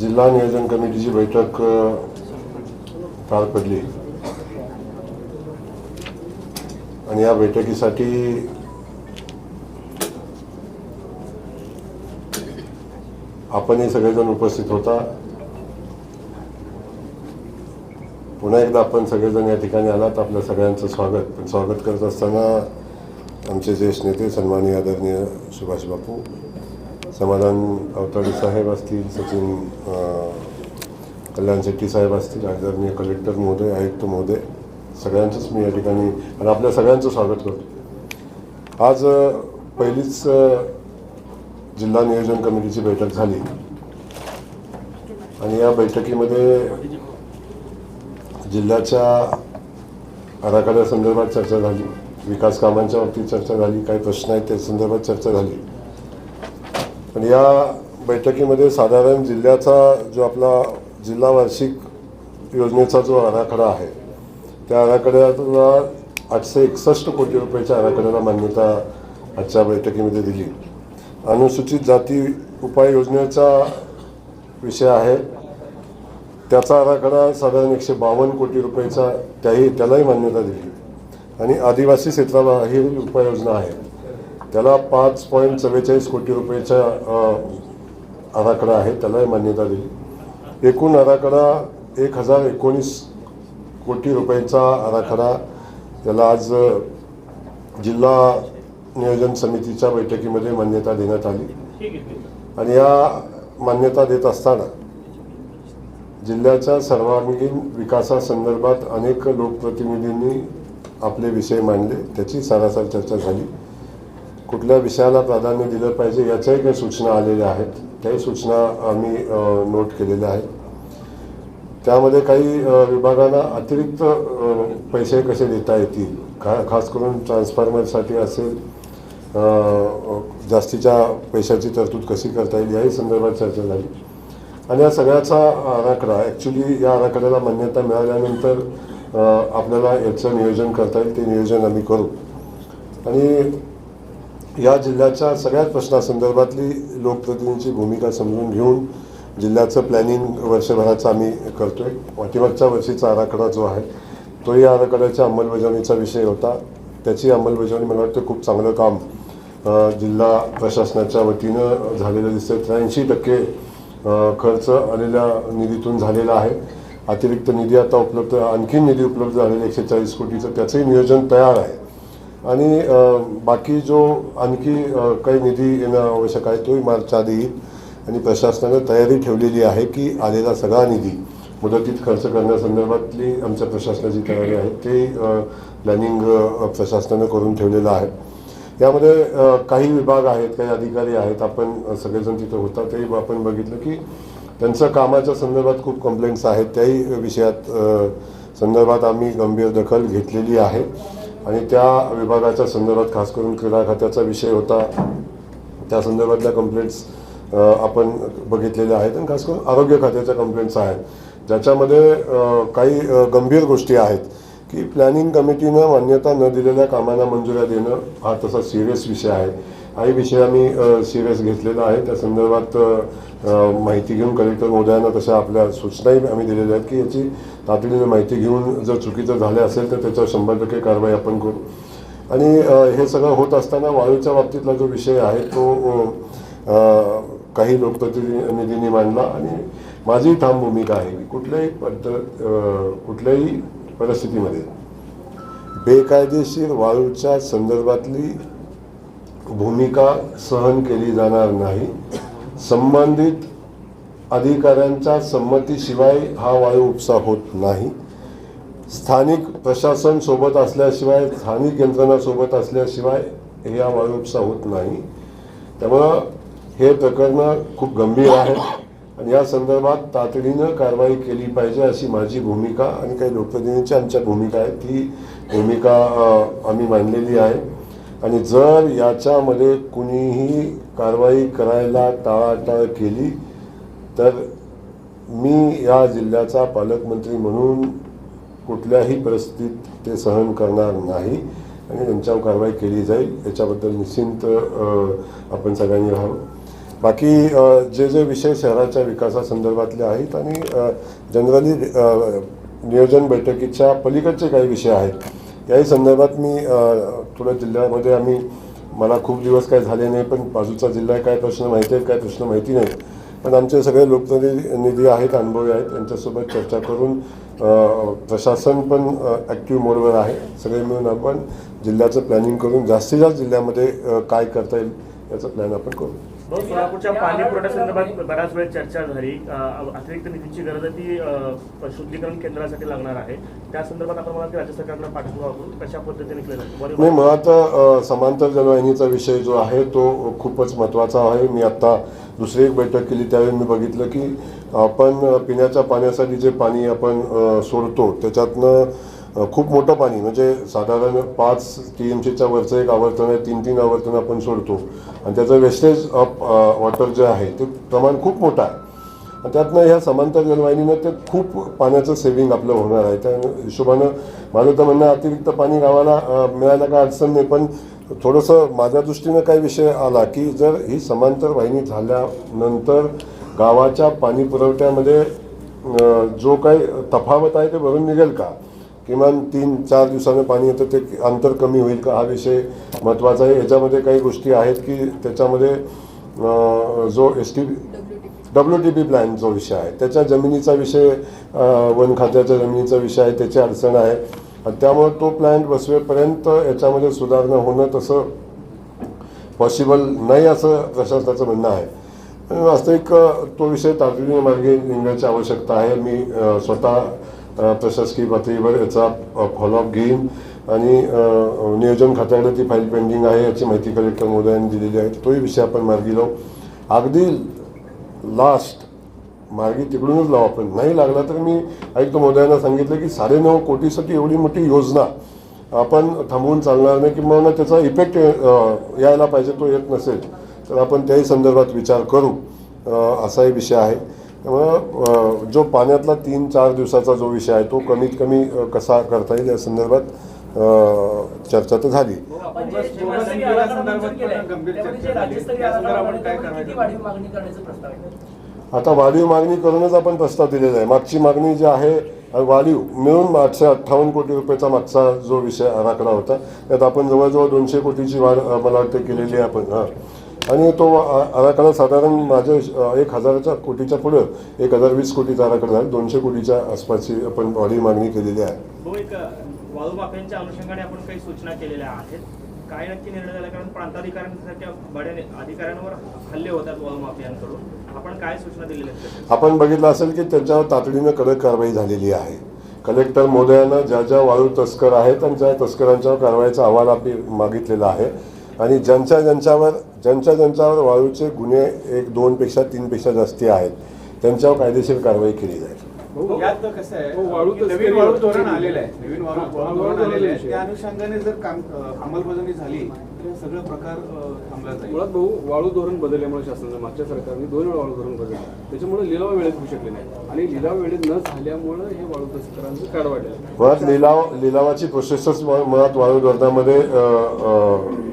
जिल्हा नियोजन कमिटीची बैठक पार पडली. आणि या बैठकीसाठी आपणही सगळेजण उपस्थित होता. पुन्हा एकदा आपण सगळेजण या ठिकाणी आलात. आपल्या सगळ्यांचं स्वागत. पण स्वागत करत असताना आमचे ज्येष्ठ नेते सन्माननीय आदरणीय सुभाष बापू समाधान अवताडे साहेब असतील सचिन कल्याण शेट्टी साहेब असतील आदरणीय कलेक्टर महोदय आयुक्त महोदय सगळ्यांचंच मी या ठिकाणी आणि आपल्या सगळ्यांचं स्वागत करतो. आज पहिलीच जिल्हा नियोजन कमिटीची बैठक झाली. आणि या बैठकीमध्ये जिल्ह्याच्या आराखड्यासंदर्भात चर्चा झाली विकास कामांच्या बाबतीत चर्चा झाली काही प्रश्न आहेत त्या संदर्भात चर्चा झाली. पण या बैठकीमध्ये साधारण जिल्ह्याचा जो आपला जिल्हा वार्षिक योजनेचा जो आराखडा आहे त्या आराखड्याला आठशे एकसष्ट कोटी रुपयाच्या आराखड्याला मान्यता आजच्या बैठकीमध्ये दिली. अनुसूचित जाती उपाययोजनेचा विषय आहे. त्याचा आराखडा साधारण एकशे बावन्न कोटी रुपयाचा त्याही त्यालाही मान्यता दिली. आणि आदिवासी क्षेत्राला ही उपाययोजना आहे. त्याला पाच पॉईंट चव्वेचाळीस कोटी रुपयेचा आराखडा आहे त्यालाही मान्यता दिली. एकूण आराखडा एक हजार एकोणीस कोटी रुपयाचा आराखडा त्याला आज जिल्हा नियोजन समितीच्या बैठकीमध्ये मान्यता देण्यात आली. आणि या मान्यता देत असताना जिल्ह्याच्या सर्वांगीण विकासासंदर्भात अनेक लोकप्रतिनिधींनी आपले विषय मांडले त्याची सरासर चर्चा झाली. कुठल्या विषयाला प्राधान्य दिलं पाहिजे याच्याही काही सूचना आलेल्या आहेत. त्याही सूचना आम्ही नोट केलेल्या आहेत. त्यामध्ये काही विभागांना अतिरिक्त पैसे कसे देता येतील? खा खास करून ट्रान्सफॉर्मरसाठी असेल जास्तीच्या पैशाची तरतूद कशी करता येईल याही संदर्भात चर्चा झाली. आणि या सगळ्याचा आराखडा ॲक्च्युली या आराखड्याला मान्यता मिळाल्यानंतर आपल्याला याचं नियोजन करता येईल ते नियोजन आम्ही करू. आणि या जिल्ह्याच्या सगळ्याच प्रश्नासंदर्भातली लोकप्रतिनिधींची भूमिका समजून घेऊन जिल्ह्याचं प्लॅनिंग वर्षभराचं आम्ही करतो आहे पाठीमागच्या वर्षीचा आराखडा जो आहे तोही या आराखड्याच्या अंमलबजावणीचा विषय होता. त्याची अंमलबजावणी मला वाटतं खूप चांगलं काम जिल्हा प्रशासनाच्या वतीनं झालेलं दिसतं त्र्याऐंशी टक्के खर्च आलेल्या निधीतून झालेला आहे. अतिरिक्त निधी आता उपलब्ध आणखी निधी उपलब्ध झालेला एकशे चाळीस कोटीचं त्याचंही नियोजन तयार आहे. आणि बाकी जो आणखी काही निधी येणं आवश्यक आहे तोही मार्च आधी येईल आणि प्रशासनानं तयारी ठेवलेली आहे की आलेला सगळा निधी मुदतीत खर्च करण्यासंदर्भातली आमच्या प्रशासनाची तयारी आहे ते प्लॅनिंग प्रशासनानं करून ठेवलेलं आहे. यामध्ये काही विभाग आहेत काही अधिकारी आहेत आपण सगळेजण तिथं होता ते आपण बघितलं की त्यांचं कामाच्या संदर्भात खूप कंप्लेंट्स आहेत त्याही विषयात संदर्भात आम्ही गंभीर दखल घेतलेली आहे. आणि त्या विभागाच्या संदर्भात खास करून क्रीडा खात्याचा विषय होता. त्या संदर्भातल्या कंप्लेंट्स आपण बघितलेल्या आहेत आणि खास करून आरोग्य खात्याच्या कंप्लेंट्स आहेत. ज्याच्यामध्ये काही गंभीर गोष्टी आहेत की प्लॅनिंग कमिटीनं मान्यता न दिलेल्या कामांना मंजुऱ्या देणं हा तसा सिरियस विषय आहे. हाही विषय आम्ही सिरियस घेतलेला आहे. त्या संदर्भात माहिती घेऊन कलेक्टर महोदयांना तशा आपल्या सूचनाही आम्ही दिलेल्या आहेत की याची तातडीने माहिती घेऊन जर चुकीचं झालं असेल तर त्याच्यावर शंभर टक्के कारवाई आपण करू. आणि हे सगळं होत असताना वाळूच्या बाबतीतला जो विषय आहे तो काही लोकप्रतिनिधींनी मांडला. आणि माझी ठाम भूमिका आहे की कुठल्याही पद्धत कुठल्याही परिस्थितीमध्ये बेकायदेशीर वाळूच्या संदर्भातली भूमिका सहन केली जाणार नाही. संबंधित अधिकाऱ्यांच्या संमतीशिवाय हा वायू उपसा होत नाही. स्थानिक प्रशासन सोबत असल्याशिवाय स्थानिक यंत्रणा सोबत असल्याशिवाय या वायू उपसा होत नाही. त्यामुळं हे प्रकरणं खूप गंभीर आहे आणि या संदर्भात तातडीनं कारवाई केली पाहिजे अशी माझी भूमिका आणि काही लोकप्रतिनिधींची आमच्या भूमिका आहे ती भूमिका आम्ही मांडलेली आहे. आणि जर याच्यामध्ये कुणीही कारवाई करायला टाळाटाळ केली तर मी या जिल्ह्याचा पालकमंत्री म्हणून कुठल्याही परिस्थितीत ते सहन करणार नाही आणि त्यांच्यावर कारवाई केली जाईल याच्याबद्दल निश्चिंत आपण सगळ्यांनी राहावं. बाकी जे जे विषय शहराच्या विकासासंदर्भातले आहेत आणि जनरली नियोजन बैठकीच्या पलीकडचे काही विषय आहेत याही संदर्भात मी थोडं जिल्ह्यामध्ये आम्ही मला खूप दिवस काय झाले नाही पण बाजूचा जिल्हा आहे, काय प्रश्न माहिती आहेत काय प्रश्न माहिती नाही. पण आमचे सगळे लोकप्रतिनिधी आहेत अनुभवी आहेत त्यांच्यासोबत चर्चा करून प्रशासन पण ॲक्टिव्ह मोडवर आहे. सगळे मिळून आपण जिल्ह्याचं प्लॅनिंग करून जास्तीत जास्त जिल्ह्यामध्ये काय करता येईल याचा प्लॅन आपण करू. सोलापूरच्या पाणी पुरवठ्यासंदर्भात बऱ्याच वेळ चर्चा झाली. अतिरिक्त निधीची गरज आहे ती शुद्धीकरण केंद्रासाठी लागणार आहे. त्या संदर्भात आपण मला राज्य सरकारला पाठपुरावा करू. कशा पद्धतीने केलं जातं? नाही मुळात अ, समांतर जलवाहिनीचा विषय जो आहे तो खूपच महत्त्वाचा आहे. मी आत्ता दुसरी एक बैठक केली त्यावेळी मी बघितलं की आपण पिण्याच्या पाण्यासाठी जे पाणी आपण सोडतो त्याच्यातनं खूप मोठं पाणी म्हणजे साधारण पाच टी एम सीच्या वरचं एक आवर्तन आहे तीन तीन आवर्तन आपण सोडतो. आणि त्याचं वेस्टेज ऑफ वॉटर जे आहे ते प्रमाण खूप मोठं आहे. आणि त्यातनं ह्या समांतर जलवाहिनीनं ते खूप पाण्याचं सेव्हिंग आपलं होणार आहे. त्या हिशोबानं माझं तर म्हणणं अतिरिक्त पाणी गावाला मिळायला काय अडचण नाही पण थोडंसं माझ्या दृष्टीनं काही विषय आला की जर ही समांतर वाहिनी झाल्यानंतर गावाच्या पाणी पुरवठ्यामध्ये जो काही तफावत आहे ते भरून निघेल का? किमान तीन चार दिवसानं पाणी येतं ते अंतर कमी होईल का? हा विषय महत्त्वाचा आहे. याच्यामध्ये काही गोष्टी आहेत की त्याच्यामध्ये जो S T W T P plan जो विषय आहे त्याच्या जमिनीचा विषय वन खात्याच्या जमिनीचा विषय आहे त्याची अडचण आहे. आणि त्यामुळे तो प्लॅन बसवेपर्यंत याच्यामध्ये सुधारणा होणं तसं पॉसिबल नाही असं प्रशासनाचं म्हणणं आहे. वास्तविक तो विषय तातडीने मार्गे निघण्याची आवश्यकता आहे. मी स्वतः प्रशासकीय पातळीवर याचा फॉलोअप घेईन. आणि नियोजन खात्याकडे ती फाईल पेंडिंग आहे याची माहिती कलेक्टर महोदयांनी दिलेली आहे. तोही विषय आपण मार्गी लावू. अगदी लास्ट मार्गी तिकडूनच लावू आपण. नाही लागला तर मी आयुक्त महोदयांना सांगितलं की साडेनऊ कोटीसाठी एवढी मोठी योजना आपण थांबवून चालणार नाही किंवा त्याचा इफेक्ट यायला पाहिजे तो येत नसेल. तर आपण त्याही संदर्भात विचार करू. असाही विषय आहे. त्यामुळं जो पाण्यातला तीन चार दिवसाचा जो विषय आहे तो कमीत कमी कसा करता येईल या संदर्भात अ, चर्चा तर झाली. आता वाढीव मागणी करूनच आपण प्रस्ताव दिलेला आहे. मागची मागणी जी आहे वाढीव मिळून आठशे अठ्ठावन्न कोटी रुपयाचा मागचा जो विषय आराखडा होता त्यात आपण जवळजवळ दोनशे कोटीची वाढ मला वाटतं केलेली आहे आपण हां. आणि तो आराखडा साधारण माझ्या एक हजाराच्या कोटीच्या पुढं एक हजार वीस कोटीचा आराखडा आहे दोनशे कोटीच्या आसपासची आपण वाढीव मागणी केलेली आहे. अनुषंगाने आपण काही सूचना केलेल्या आहेत. काय नक्की निर्णय झाला कारण प्रांताधिकाऱ्यांसारख्या बड्या अधिकाऱ्यांवर हल्ले होतात वाळू माफियांकडून. आपण काय सूचना दिलेल्या आहेत? त्याच्यात? आपण बघितलं असेल की त्याच्यावर तातडीनं कडक कारवाई झालेली आहे. कलेक्टर महोदयांना ज्या ज्या वाळू तस्कर आहेत आणि त्या तस्करांच्यावर कारवाईचा अहवाल आपली मागितलेला आहे आणि ज्यांच्या ज्यांच्यावर ज्यांच्या ज्यांच्यावर वाळूचे गुन्हे एक दोनपेक्षा तीनपेक्षा जास्ती आहेत त्यांच्यावर कायदेशीर कारवाई केली जाईल भाऊ, यात कसं आहे हो, वाळू की तस्करी नवीन वाळू वरती धोरण दिली. आलेलं आहे नवीन वाळू हा, वाळू वाळू धोरण आलेलं आहे विषय. त्या अनुषंगाने जर काम अंमलबजावणी झाली तर हे सगळं प्रकार अं, थांबला जाईल. मुळात भाऊ वाळू धोरण बदलल्यामुळे शासनानं मागच्या सरकारने दोन वेळा वाळू धोरण बदललं. त्याच्यामुळे लिलाव वेळेत होऊ शकले नाही. आणि लिलाव वेळेत न झाल्यामुळे हे वाळू तस्करांचं काढ वाढलं. मुळात लिलाव लिलावाची प्रोसेसच मुळ- मुळात वाळू धोरणामध्ये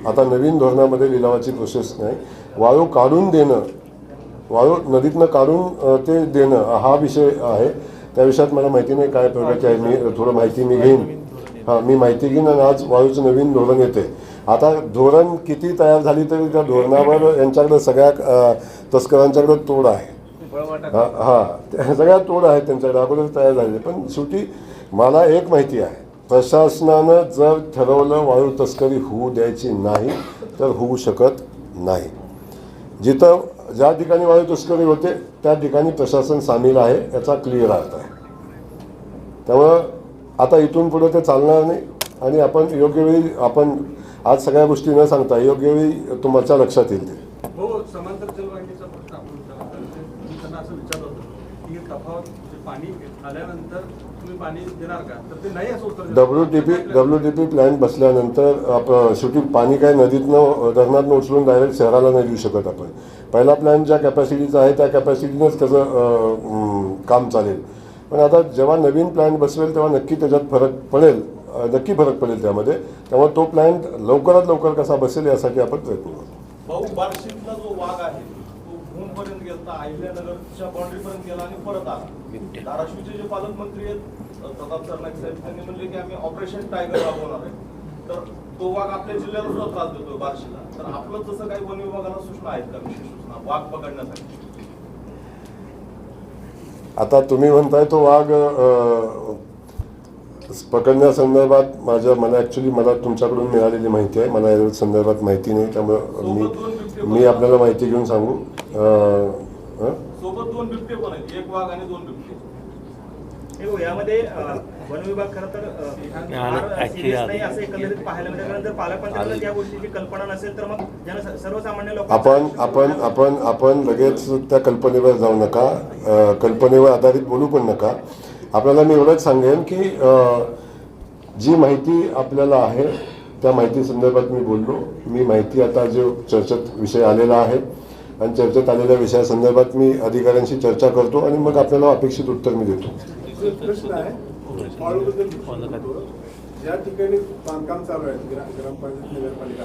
आता नवीन धोरणामध्ये लिलावाची प्रोसेस नाही. वाळू काढून देणं वाळू नदीतनं काढून ते देणं हा विषय आहे. त्या विषयात मला माहिती नाही काय प्रगती आहे. मी थोडं माहिती मी घेईन. हां मी माहिती घेईन आणि आज वाळूचं नवीन धोरण येते आता धोरण किती तयार झाली तरी त्या धोरणावर यांच्याकडे सगळ्या तस्करांच्याकडे तोड आहे. हा सगळ्या तोड आहेत त्यांच्याकडे अगोदर तयार झालेले. पण शेवटी मला एक माहिती आहे प्रशासनानं जर ठरवलं वाळू तस्करी होऊ द्यायची नाही तर होऊ शकत नाही. जिथं ज्या ठिकाणी वाळू तस्करी होते त्या ठिकाणी प्रशासन सामील आहे याचा क्लिअर अर्थ आहे. त्यामुळं आता इथून पुढे ते चालणार नाही आणि आपण योग्य वेळी आपण आज सगळ्या गोष्टी न सांगता योग्य वेळी तुमच्या लक्षात येईल ते हो ते. W T P W T P plan बसल्यानंतर आपण शेवटी पाणी काय नदीतनं धरणातनं उचलून डायरेक्ट शहराला नाही देऊ शकत आपण. पहिला प्लॅन ज्या कॅपॅसिटीचा आहे त्या कॅपॅसिटीनंच त्याचं काम चालेल. पण आता जेव्हा नवीन प्लॅन बसवेल तेव्हा नक्की त्याच्यात फरक पडेल. नक्की फरक पडेल त्यामध्ये. त्यामुळे तो प्लॅन लवकरात लवकर कसा बसेल यासाठी आपण प्रयत्न करू. जो वाघ आहे अहिल्यानगरच्या पर्यंत गेला आणि परत आला. धाराशिवचे जे पालकमंत्री आहेत प्रताप सरनाईक साहेब त्यांनी म्हणले की आम्ही ऑपरेशन टायगर राबवणार आहे. तर तो वाघ आपल्या जिल्ह्याला सुद्धा त्रास देतोय बार्शीला. तर आपलं तसं काही वन विभागाला सूचना आहेत का विशेष सूचना वाघ पकडण्यासाठी? आता तुम्ही म्हणताय तो वाघ पकडण्यासंदर्भात माझ्या मला ॲक्च्युली मला तुमच्याकडून मिळालेली माहिती आहे. मला या संदर्भात माहिती नाही त्यामुळं मी मी आपल्याला माहिती घेऊन सांगू. यामध्ये वन विभाग खरं तर आपण आपण आपण आपण लगेच त्या कल्पनेवर जाऊ नका. कल्पनेवर आधारित बोलू पण नका. आपल्याला मी एवढंच सांगेन की जी माहिती आपल्याला आहे त्या माहिती संदर्भात मी बोललो. मी माहिती आता जो चर्चेत विषय आलेला आहे आणि चर्चेत आलेल्या विषयासंदर्भात मी अधिकाऱ्यांशी चर्चा करतो आणि मग आपल्याला अपेक्षित उत्तर मी देतो. प्रश्न ज्या ठिकाणी बांधकाम चालू आहे ग्रामपंचायत नगरपालिका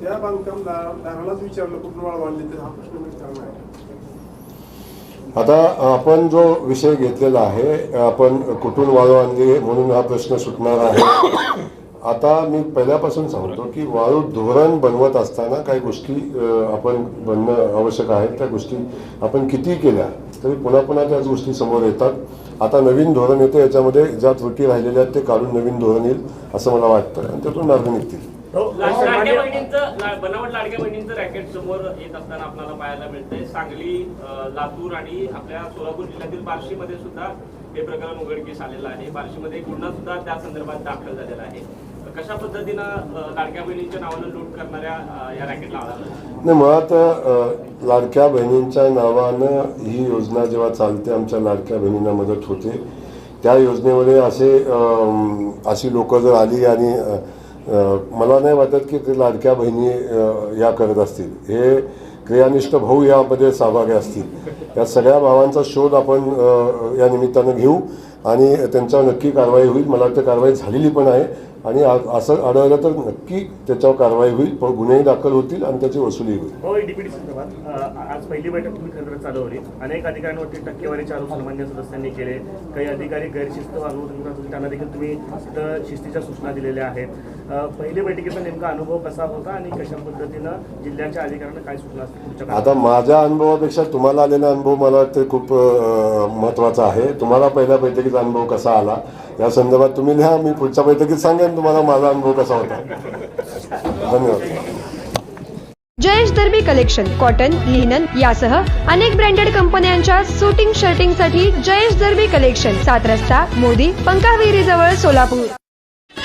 त्या बांधकामदारालाच विचारलं कुठून वाळ बांधली तर हा प्रश्न विचारणार आहे. आता आपण जो विषय घेतलेला आहे आपण कुठून वाळू आणली म्हणून हा प्रश्न सुटणार आहे. आता मी पहिल्यापासून सांगतो की वाळू धोरण बनवत असताना काही गोष्टी आपण बनणं आवश्यक आहे त्या गोष्टी आपण किती केल्या तरी पुन्हा पुन्हा त्याच गोष्टी समोर येतात. आता नवीन धोरण येतं याच्यामध्ये ज्या त्रुटी राहिलेल्या आहेत ते काढून नवीन धोरण येईल असं मला वाटतं. आणि त्यातून मार्ग निघतील. लाडक्या सामान्य- बहिणींचं ला- बनावट लाडक्या बहिणींचं रॅकेट समोर येत असताना आपल्याला पाहायला मिळतंय. सांगली लातूर आणि आपल्या सोलापूर जिल्ह्यातील बार्शीमध्ये सुद्धा हे प्रकरण उघडकीस आलेलं आहे. बार्शीमध्ये गुन्हा सुद्धा त्या संदर्भात दाखल झालेला आहे. कशा पद्धतीनं लाडक्या बहिणींच्या नावानं लूट करणाऱ्या या रॅकेटला? नाही मुळात लाडक्या बहिणींच्या नावानं ही योजना जेव्हा चालते आमच्या लाडक्या बहिणींना मदत होते. त्या योजनेमध्ये असे अशी लोक जर आली आणि मला नाही वाटत की ते लाडक्या बहिणी या करत असतील. हे क्रियानिष्ठ भाऊ यामध्ये सहभागी असतील. या सगळ्या भावांचा शोध आपण या निमित्तानं घेऊ आणि त्यांच्यावर नक्की कारवाई होईल. मला वाटतं कारवाई झालेली पण आहे. आणि असं आढळलं तर नक्की त्याच्यावर कारवाई होईल. पण गुन्हेही दाखल होतील आणि त्याची वसुली होईल. हो, डीपीडी संदर्भात आज पहिली बैठक तुम्ही खरं चालवली. अनेक अधिकाऱ्यांवरती टक्केवारीचे आरोप सामान्य सदस्यांनी केले. काही अधिकारी गैरशिस्त वागवत त्यांना देखील तुम्ही शिस्तीच्या सूचना दिलेल्या आहेत. पहिली बैठकीचा नेमका अनुभव कसा होता आणि कशा पद्धतीनं जिल्ह्याच्या अधिकाऱ्यांना काय सूचना असतील? आता माझ्या अनुभवापेक्षा तुम्हाला आलेला अनुभव मला वाटतं खूप अ, महत्त्वाचा आहे. तुम्हाला पहिल्या बैठकीचा अनुभव कसा आला? या संदर्भात तुम्ही लिहा मी पुढच्या बैठकीत सांगेन तुम्हाला माझा अनुभव कसा होता. धन्यवाद. Jayesh Derby collection cotton linen यासह अनेक ब्रँडेड कंपन्यांच्या सुटिंग शर्टिंगसाठी जयेश दर्बी कलेक्शन सात रस्ता मोदी पंकाविरी जवळ Solapur.